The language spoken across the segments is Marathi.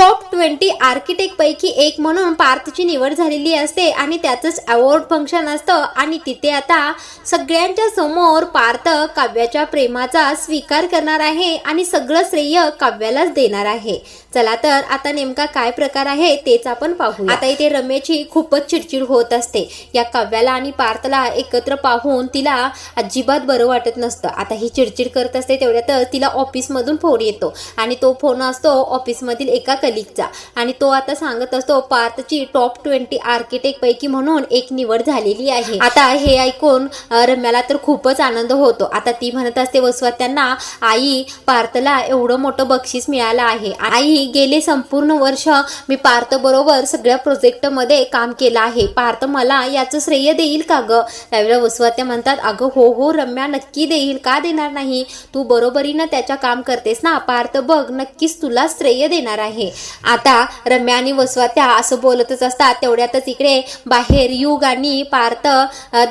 टॉप ट्वेंटी आर्किटेक्टपैकी एक म्हणून पार्थची निवड झालेली असते आणि त्याचंच अवॉर्ड फंक्शन असतं. आणि तिथे आता सगळ्यांच्या समोर पार्थ काव्याच्या प्रेमाचा स्वीकार करणार आहे आणि सगळं श्रेय काव्यालाच देणार आहे. चला तर आता नेमका काय प्रकार आहे तेच आपण पाहू आता इथे रमेची खूपच चिडचिड होत असते. या काव्याला आणि पार्थला एकत्र पाहून तिला अजिबात बरं वाटत नसतं. आता ही चिडचिड करत असते तेवढ्यातच तिला ऑफिसमधून फोन येतो. आणि तो फोन असतो ऑफिसमधील एका कलिकचा आणि तो आता सांगत असतो पार्थची टॉप ट्वेंटी आर्किटेक्ट पैकी म्हणून एक निवड झालेली आहे. आता हे ऐकून रम्याला तर खूपच आनंद होतो. आता ती म्हणत असते वसवा त्यांना आई पार्थला एवढं मोठं बक्षीस मिळालं आहे. आई गेले संपूर्ण वर्ष मी पार्थ बरोबर सगळ्या प्रोजेक्टमध्ये काम केलं आहे. पार्थ मला याचं श्रेय देईल का ग? त्यावेळेला वसवात्या म्हणतात अगं हो हो रम्या नक्की देईल. का देणार नाही? तू बरोबरीनं त्याच्या काम करतेस ना. पार्थ बघ नक्कीच तुला श्रेय देणार आहे. आता रम्या आणि वसवात्या असं बोलतच असतात. तेवढ्यातच इकडे बाहेर युग आणि पार्थ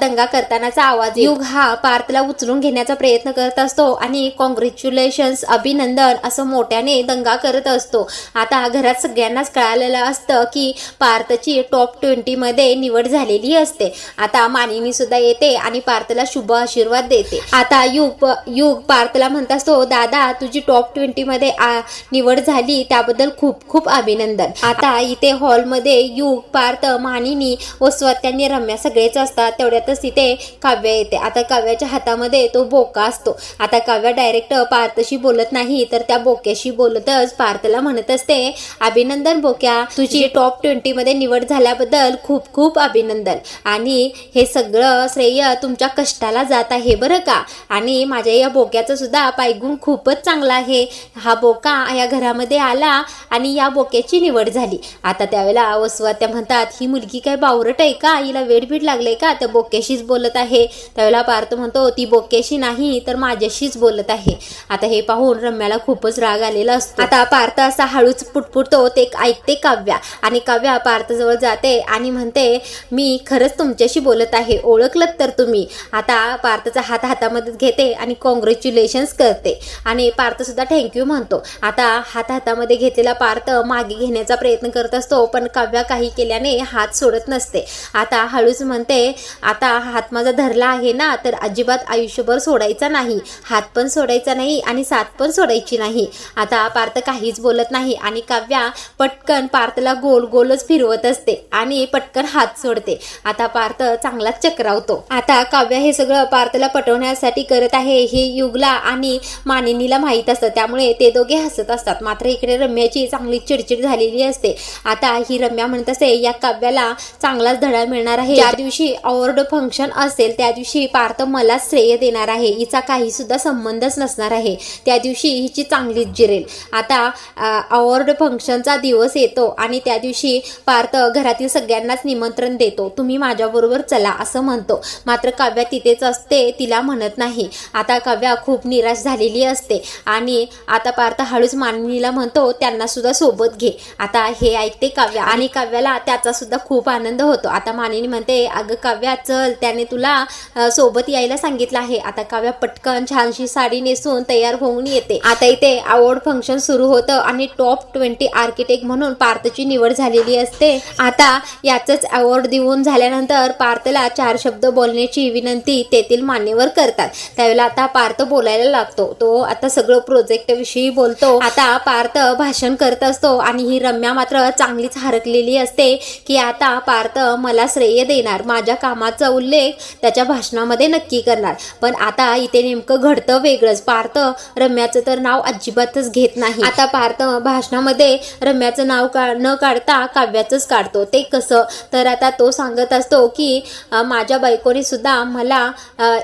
दंगा करतानाचा आवाज युग हा पार्थला उचलून घेण्याचा प्रयत्न करत असतो आणि कॉंग्रॅच्युलेशन्स अभिनंदन असं मोठ्याने दंगा करत असतो. आता घरात सगळ्यांनाच कळालेलं असतं की पार्थची टॉप ट्वेंटीमध्ये निवड झालेली असते. आता मानिनी सुद्धा येते आणि पार्थला शुभ आशीर्वाद देते. आता युग युग पार्थला म्हणत असतो दादा तुझी टॉप ट्वेंटीमध्ये आ- निवड झाली. त्याबद्दल खूप खूप अभिनंदन. आता इथे हॉलमध्ये युग पार्थ मानिनी व स्वत्यांनी रम्या सगळेच असतात. तेवढ्यातच तिथे काव्य येते. आता काव्याच्या हातामध्ये तो बोका असतो. आता काव्य डायरेक्ट पार्थशी बोलत नाही तर त्या बोक्याशी बोलतच पार्थला म्हणत असते अभिनंदन बोक्या तुझी टॉप ट्वेंटी मध्ये निवड झाल्याबद्दल खूप खूप अभिनंदन. आणि हे सगळं श्रेय तुमच्या कष्टाला जात आहे बरं का? आणि माझ्या या बोक्याचं सुद्धा पायगुण खूपच चांगला आहे. हा बोका या घरामध्ये आला आणि या बोक्याची निवड झाली. आता त्यावेळेला वसुवात्या म्हणतात ही मुलगी काय बावरट आहे का? हिला वेडबीड लागले का? त्या बोक्याशीच बोलत आहे. त्यावेळेला पार्थ म्हणतो ती बोक्याशी नाही तर माझ्याशीच बोलत आहे. आता हे पाहून रम्याला खूपच राग आलेला असतो. आता पार्थ असा हळूच पुटपुटतो ते ऐकते काव्या. आणि काव्या पार्थजवळ जाते आणि म्हणते मी खरंच तुमच्याशी बोलत आहे ओळखलत तर तुम्ही. आता पार्थचा हात हातामध्ये घेते आणि कॉंग्रॅच्युलेशन्स करते. आणि पार्थ सुद्धा थँक्यू म्हणतो. आता हात हातामध्ये घेतलेला पार्थ मागे घेण्याचा प्रयत्न करत असतो पण काव्या काही केल्याने हात सोडत नसते. आता हळूच म्हणते आता हात माझा धरला आहे ना तर अजिबात आयुष्यभर सोडायचा नाही. हात पण सोडायचा नाही आणि साथ पण सोडायची नाही. आता पार्थ काहीच बोलत नाही आणि काव्या पटकन पार्थला गोल गोलच फिरवत असते आणि पटकन हात सोडते. आता पार्थ चांगलाच चक्रावतो. आता काव्या हे सगळं पार्थला पटवण्यासाठी करत आहे. हे युगला आणि मानिनीला माहीत असतं. त्यामुळे ते दोघे हसत असतात. मात्र इकडे रम्याची चांगली चिडचिड झालेली असते. आता ही रम्या म्हणत असते या काव्याला चांगलाच धडा मिळणार आहे. ज्या दिवशी अवॉर्ड फंक्शन असेल त्या दिवशी पार्थ मला श्रेय देणार आहे. हिचा काही सुद्धा संबंधच नसणार आहे. त्या दिवशी हिची चांगलीच जिरेल. आता अवॉर्ड फंक्शनचा दिवस येतो आणि त्या दिवशी पार्थ घरातील सगळ्यांनाच निमंत्रण देतो. तुम्ही माझ्याबरोबर चला असं म्हणतो. मात्र काव्या तिथेच असते तिला म्हणत नाही. आता काव्या खूप निराश झालेली असते. आणि आता पार्थ हळूच माननीला म्हणतो त्यांना सुद्धा सोबत घे. आता हे ऐकते काव्य आणि काव्याला त्याचा सुद्धा खूप आनंद होतो. आता मानिनी म्हणते अगं काव्या चल त्याने तुला सोबत यायला सांगितलं आहे. आता काव्या पटकन छानशी साडी नेसून तयार होऊन येते. आता इथे अवॉर्ड फंक्शन सुरू होतं आणि टॉप ट्वेंटी आर्किटेक्ट म्हणून पार्थची निवड झालेली असते. आता याचंच अवॉर्ड देऊन झाल्यानंतर पार्थला चार शब्द बोलण्याची विनंती तेथील मान्यवर करतात. त्यावेळेला आता पार्थ बोलायला लागतो. तो आता सगळं प्रोजेक्ट विषयी बोलतो. आता पार्थ भाषण करत असतो. आणि ही रम्या मात्र चांगलीच हरकलेली असते की आता पार्थ मला श्रेय देणार माझ्या कामाचा उल्लेख त्याच्या भाषणामध्ये नक्की करणार. पण आता इथे नेमकं घडतं वेगळंच. पार्थ रम्याचं तर नाव अजिबातच घेत नाही. आता पार्थ भाषणामध्ये रम्याचं नाव का न काढता काव्याचंच काढतो. ते कसं? तर आता तो सांगत असतो की माझ्या बायकोने सुद्धा मला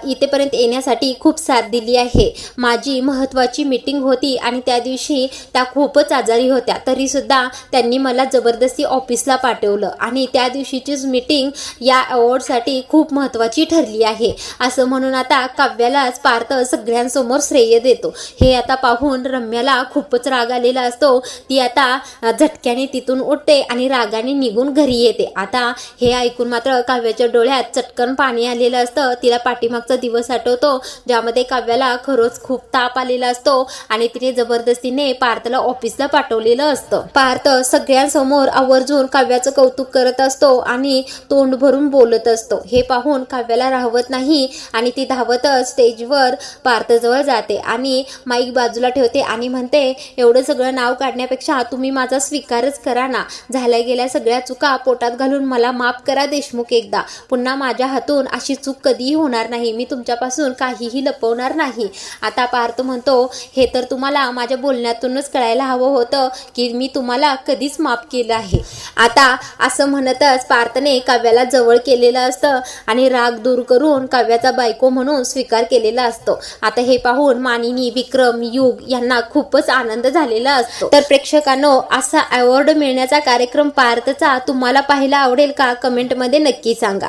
इथेपर्यंत येण्यासाठी खूप साथ दिली आहे. माझी महत्त्वाची मीटिंग होती आणि त्या दिवशी त्या खूपच आजारी होत्या. तरी सुद्धा त्यांनी मला जबरदस्ती ऑफिसला पाठवलं. आणि त्या दिवशीचीच मीटिंग या अवॉर्डसाठी खूप महत्त्वाची ठरली आहे. असं म्हणून आता काव्यालाच पार्थ सगळ्यांसमोर श्रेय देतो. हे आता पाहून रम्याला खूपच राग आलेला असतो. ती आता झटक्याने तिथून उठते आणि रागाने निघून घरी येते. आता हे ऐकून मात्र काव्याच्या डोळ्यात चटकन पाणी आलेलं असतं. तिला पाठीमागचा दिवस आठवतो ज्यामध्ये काव्याला खरंच खूप ताप आलेला असतो आणि तिने जबरदस्तीने पार्थला ऑफिसला पाठवलेलं असतं. असतं. पार्थ सगळ्यांसमोर आवर्जून काव्याचं कौतुक करत असतो आणि तोंड भरून बोलत असतो. हे पाहून काव्याला राहवत नाही आणि ती धावतच स्टेजवर पार्थजवळ जाते आणि माईक बाजूला ठेवते आणि म्हणते एवढं सगळं नाव काढण्यापेक्षा तुम्ही माझा स्वीकारच करा ना. झाल्या गेल्या सगळ्या चुका पोटात घालून मला माफ करा देशमुख एकदा. पुन्हा माझ्या हातून अशी चूक कधीही होणार नाही. मी तुमच्यापासून काहीही लपवणार नाही. आता पार्थ म्हणतो हे तर तुम्हाला माझ्या बोलण्यातूनच कळायला हवं होतं की मी मी तुम्हाला कधीच माफ केलं आहे. आता असं म्हणतच पार्थने काव्याला जवळ केलेलं असतं आणि राग दूर करून काव्याचा बायको म्हणून स्वीकार केलेला असतो. आता हे पाहून मानिनी विक्रम युग यांना खूपच आनंद झालेला असतो. तर प्रेक्षकांनो असा अवॉर्ड मिळण्याचा कार्यक्रम पार्थचा तुम्हाला पाहायला आवडेल का? कमेंटमध्ये नक्की सांगा.